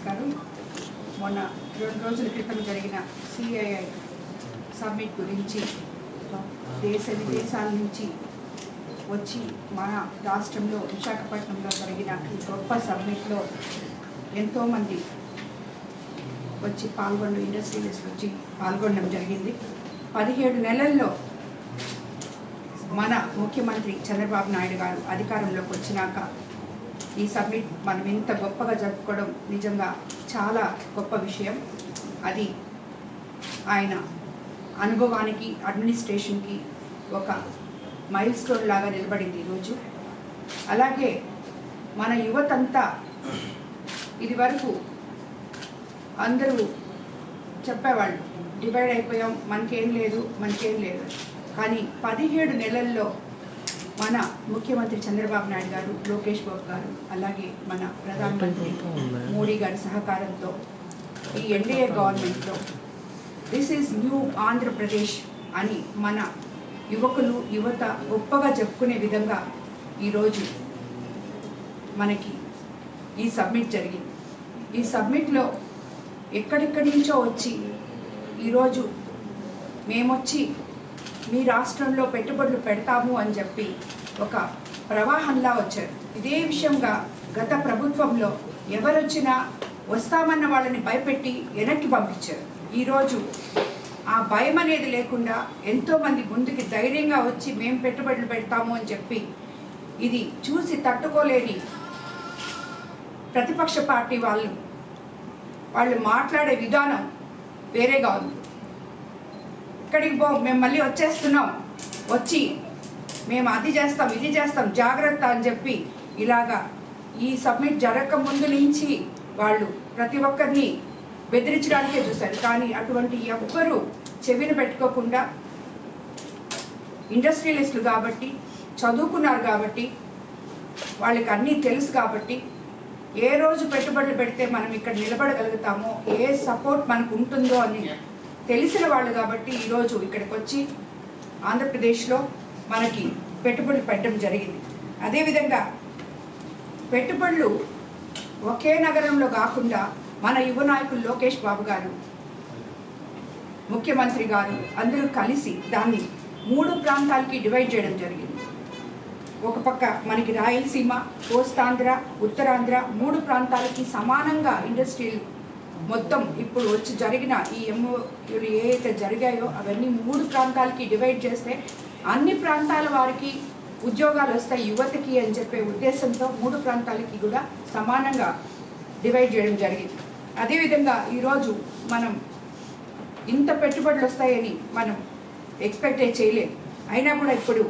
నమస్కారం మొన్న రెండు రోజుల క్రితం జరిగిన సిఐఐ సమ్మిట్ గురించి దేశ విదేశాల నుంచి వచ్చి మన రాష్ట్రంలో విశాఖపట్నంలో జరిగిన ఈ గొప్ప సమ్మిట్లో ఎంతోమంది వచ్చి పాల్గొన్న ఇండస్ట్రియలిస్ట్ వచ్చి పాల్గొనడం జరిగింది. పదిహేడు నెలల్లో మన ముఖ్యమంత్రి చంద్రబాబు నాయుడు గారు అధికారంలోకి వచ్చినాక ఈ సబ్మిట్ మనం ఇంత గొప్పగా జరుపుకోవడం నిజంగా చాలా గొప్ప విషయం. అది ఆయన అనుభవానికి అడ్మినిస్ట్రేషన్కి ఒక మైల్ స్టోన్ లాగా నిలబడింది ఈరోజు. అలాగే మన యువతంతా ఇది వరకు అందరూ చెప్పేవాళ్ళు డివైడ్ అయిపోయాం మనకేం లేదు మనకేం లేదు. కానీ పదిహేడు నెలల్లో మన ముఖ్యమంత్రి చంద్రబాబు నాయుడు గారు లోకేష్ బాబు గారు అలాగే మన ప్రధానమంత్రి మోడీ గారి సహకారంతో ఈ ఎన్డీఏ గవర్నమెంట్లో దిస్ ఈజ్ న్యూ ఆంధ్రప్రదేశ్ అని మన యువకులు యువత గొప్పగా చెప్పుకునే విధంగా ఈరోజు మనకి ఈ సబ్మిట్ జరిగింది. ఈ సబ్మిట్లో ఎక్కడెక్కడి నుంచో వచ్చి ఈరోజు మేమొచ్చి మీ రాష్ట్రంలో పెట్టుబడులు పెడతాము అని చెప్పి ఒక ప్రవాహంలా వచ్చారు. ఇదే విషయంగా గత ప్రభుత్వంలో ఎవరొచ్చినా వస్తామన్న వాళ్ళని భయపెట్టి వెనక్కి పంపించారు. ఈరోజు ఆ భయం అనేది లేకుండా ఎంతోమంది ముందుకి ధైర్యంగా వచ్చి మేము పెట్టుబడులు పెడతాము అని చెప్పి ఇది చూసి తట్టుకోలేని ప్రతిపక్ష పార్టీ వాళ్ళు వాళ్ళు మాట్లాడే విధానం వేరేగా ఉంది. ఇక్కడికి పో మేము మళ్ళీ వచ్చేస్తున్నాం. వచ్చి మేము అది చేస్తాం ఇది చేస్తాం జాగ్రత్త అని చెప్పి ఇలాగా ఈ సబ్మిట్ జరగక ముందు నుంచి వాళ్ళు ప్రతి ఒక్కరిని బెదిరించడానికే చూశారు. కానీ అటువంటి ఎవ్వరూ చెవిని పెట్టుకోకుండా ఇండస్ట్రియలిస్టులు కాబట్టి చదువుకున్నారు కాబట్టి వాళ్ళకి అన్నీ తెలుసు కాబట్టి ఏ రోజు పెట్టుబడులు పెడితే మనం ఇక్కడ నిలబడగలుగుతామో ఏ సపోర్ట్ మనకు ఉంటుందో అని తెలిసిన వాళ్ళు కాబట్టి ఈరోజు ఇక్కడికి వచ్చి ఆంధ్రప్రదేశ్లో మనకి పెట్టుబడులు పెట్టడం జరిగింది. అదేవిధంగా పెట్టుబడులు ఒకే నగరంలో కాకుండా మన యువ నాయకులు లోకేష్ బాబు గారు ముఖ్యమంత్రి గారు అందరూ కలిసి దాన్ని మూడు ప్రాంతాలకి డివైడ్ చేయడం జరిగింది. ఒక పక్క మనకి రాయలసీమ కోస్తాంధ్ర ఉత్తరాంధ్ర మూడు ప్రాంతాలకి సమానంగా ఇండస్ట్రియల్ మొత్తం ఇప్పుడు వచ్చి జరిగిన ఈ ఎంఓలు ఏ అయితే జరిగాయో అవన్నీ మూడు ప్రాంతాలకి డివైడ్ చేస్తే అన్ని ప్రాంతాల వారికి ఉద్యోగాలు వస్తాయి యువతకి అని చెప్పే ఉద్దేశంతో మూడు ప్రాంతాలకి కూడా సమానంగా డివైడ్ చేయడం జరిగింది. అదేవిధంగా ఈరోజు మనం ఇంత పెట్టుబడులు వస్తాయని మనం ఎక్స్పెక్ట్ చేయలేదు. అయినా కూడా ఇప్పుడు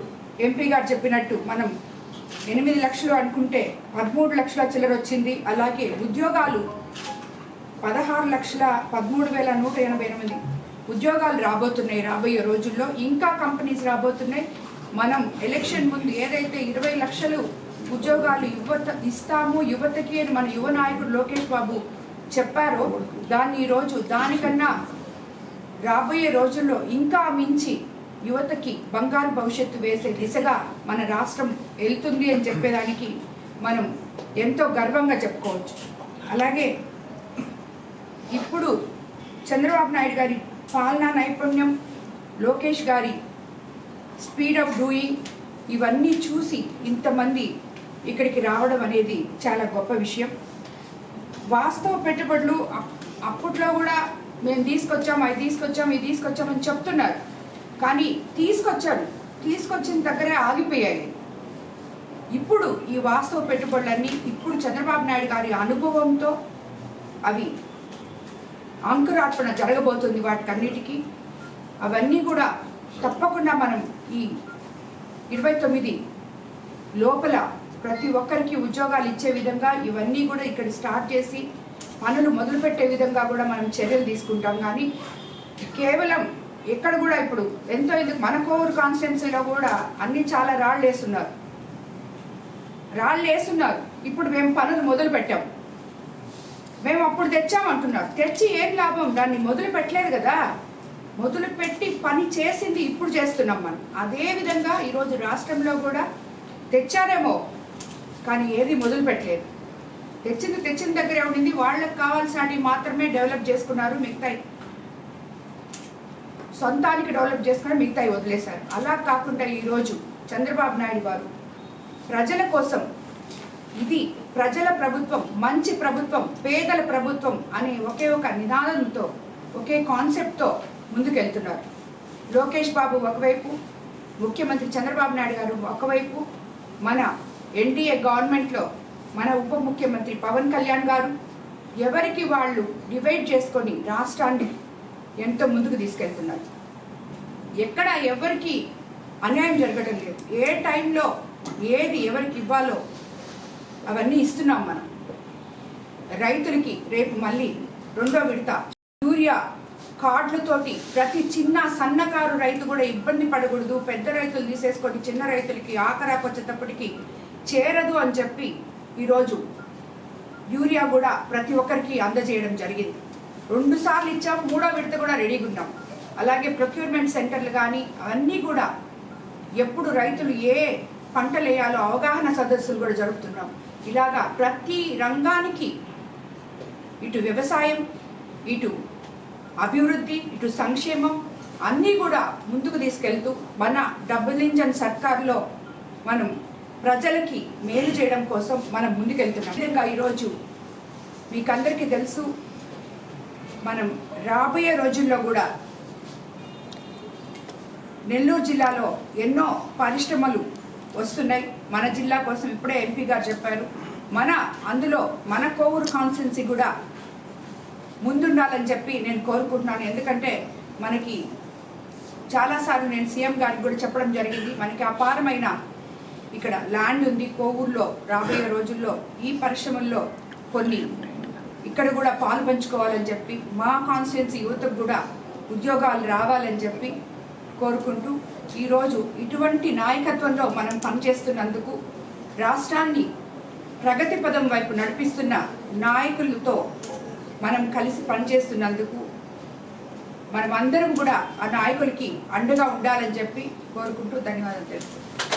ఎంపీ గారు చెప్పినట్టు మనం ఎనిమిది లక్షలు అనుకుంటే పదమూడు లక్షల చిల్లర వచ్చింది. అలాగే ఉద్యోగాలు పదహారు లక్షల పదమూడు వేల నూట ఎనభై ఎనిమిది ఉద్యోగాలు రాబోతున్నాయి రాబోయే రోజుల్లో. ఇంకా కంపెనీస్ రాబోతున్నాయి. మనం ఎలక్షన్ ముందు ఏదైతే ఇరవై లక్షలు ఉద్యోగాలు యువత ఇస్తాము యువతకి అని మన యువ నాయకుడు లోకేష్ బాబు చెప్పారో దాన్ని ఈరోజు దానికన్నా రాబోయే రోజుల్లో ఇంకా మించి యువతకి బంగారు భవిష్యత్తు వేసే దిశగా మన రాష్ట్రం వెళ్తుంది అని చెప్పేదానికి మనం ఎంతో గర్వంగా చెప్పుకోవచ్చు. అలాగే ఇప్పుడు చంద్రబాబు నాయుడు గారి పాలనా నైపుణ్యం లోకేష్ గారి స్పీడ్ ఆఫ్ డూయింగ్ ఇవన్నీ చూసి ఇంతమంది ఇక్కడికి రావడం అనేది చాలా గొప్ప విషయం. వాస్తవ పెట్టుబడులు అప్పట్లో కూడా మేము తీసుకొచ్చాం అవి తీసుకొచ్చాం ఇది తీసుకొచ్చామని చెప్తున్నారు. కానీ తీసుకొచ్చారు. తీసుకొచ్చిన దగ్గరే ఆగిపోయాయి. ఇప్పుడు ఈ వాస్తవ పెట్టుబడులన్నీ ఇప్పుడు చంద్రబాబు నాయుడు గారి అనుభవంతో అవి అంకురార్పణ జరగబోతుంది వాటికన్నిటికీ. అవన్నీ కూడా తప్పకుండా మనం ఈ ఇరవై తొమ్మిది లోపల ప్రతి ఒక్కరికి ఉద్యోగాలు ఇచ్చే విధంగా ఇవన్నీ కూడా ఇక్కడ స్టార్ట్ చేసి పనులు మొదలుపెట్టే విధంగా కూడా మనం చర్యలు తీసుకుంటాం. కానీ కేవలం ఎక్కడ కూడా ఇప్పుడు ఎంతో ఎందుకు మన కోవూరు కాన్స్టిట్యున్సీలో కూడా అన్ని చాలా రాళ్ళు వేస్తున్నారు. రాళ్ళు వేస్తున్నారు. ఇప్పుడు మేము పనులు మొదలు పెట్టాం మేము అప్పుడు తెచ్చామంటున్నారు తెచ్చి ఏం లాభం? దాన్ని మొదలు పెట్టలేదు కదా. మొదలు పెట్టి పని చేసింది ఇప్పుడు చేస్తున్నాం మనం. అదే విధంగా ఈరోజు రాష్ట్రంలో కూడా తెచ్చారేమో కానీ ఏది మొదలు పెట్టలేదు. తెచ్చింది తెచ్చిన దగ్గరే ఉండింది. వాళ్ళకి కావాల్సినవి మాత్రమే డెవలప్ చేసుకున్నారు మిగతాయి సొంతానికి డెవలప్ చేసుకుని మిగతాయి వదిలేశారు. అలా కాకుండా ఈరోజు చంద్రబాబు నాయుడు గారు ప్రజల కోసం ఇది ప్రజల ప్రభుత్వం మంచి ప్రభుత్వం పేదల ప్రభుత్వం అనే ఒకే ఒక నినాదంతో ఒకే కాన్సెప్ట్తో ముందుకెళ్తున్నారు. లోకేష్ బాబు ఒకవైపు ముఖ్యమంత్రి చంద్రబాబు నాయుడు గారు ఒకవైపు మన ఎన్డీఏ గవర్నమెంట్లో మన ఉప ముఖ్యమంత్రి పవన్ కళ్యాణ్ గారు ఎవరికి వాళ్ళు డివైడ్ చేసుకొని రాష్ట్రాన్ని ఎంతో ముందుకు తీసుకెళ్తున్నారు. ఎక్కడ ఎవరికి అన్యాయం జరగడం లేదు. ఏ టైంలో ఏది ఎవరికి ఇవ్వాలో అవన్నీ ఇస్తున్నాం మనం. రైతులకి రేపు మళ్ళీ రెండో విడత. యూరియా కార్డులతోటి ప్రతి చిన్న సన్నకారు రైతు కూడా ఇబ్బంది పడకూడదు. పెద్ద రైతులు తీసేసుకొని చిన్న రైతులకి ఆఖరాకు వచ్చేటప్పటికి చేరదు అని చెప్పి ఈరోజు యూరియా కూడా ప్రతి ఒక్కరికి అందజేయడం జరిగింది. రెండు సార్లు ఇచ్చాం మూడో విడత కూడా రెడీగా ఉన్నాం. అలాగే ప్రొక్యూర్మెంట్ సెంటర్లు కానీ అవన్నీ కూడా ఎప్పుడు రైతులు ఏ పంటలు వేయాలో అవగాహన సదస్సులు కూడా జరుపుతున్నాం. ఇలాగా ప్రతి రంగానికి ఇటు వ్యవసాయం ఇటు అభివృద్ధి ఇటు సంక్షేమం అన్నీ కూడా ముందుకు తీసుకెళ్తూ మన డబుల్ ఇంజన్ సర్కార్లో మనం ప్రజలకి మేలు చేయడం కోసం మనం ముందుకెళ్తున్నాం. విధంగా ఈరోజు మీకందరికీ తెలుసు మనం రాబోయే రోజుల్లో కూడా నెల్లూరు జిల్లాలో ఎన్నో పరిశ్రమలు వస్తున్నాయి. మన జిల్లా కోసం ఇప్పుడే ఎంపీ గారు చెప్పారు. మన అందులో మన కోవూరు కాన్స్టిట్యున్సీ కూడా ముందుండాలని చెప్పి నేను కోరుకుంటున్నాను. ఎందుకంటే మనకి చాలాసార్లు నేను సీఎం గారికి కూడా చెప్పడం జరిగింది. మనకి అపారమైన ఇక్కడ ల్యాండ్ ఉంది. కోవూరులో రాబోయే రోజుల్లో ఈ పరిశ్రమల్లో కొన్ని ఇక్కడ కూడా పాలు పంచుకోవాలని చెప్పి మా కాన్స్టిట్యున్సీ యువతకు కూడా ఉద్యోగాలు రావాలని చెప్పి కోరుకుంటూ ఈరోజు ఇటువంటి నాయకత్వంలో మనం పనిచేస్తున్నందుకు రాష్ట్రాన్ని ప్రగతి పదం వైపు నడిపిస్తున్న నాయకులతో మనం కలిసి పనిచేస్తున్నందుకు మనం అందరం కూడా ఆ నాయకులకి అండగా ఉండాలని చెప్పి కోరుకుంటూ ధన్యవాదాలు తెలుపుతున్నాను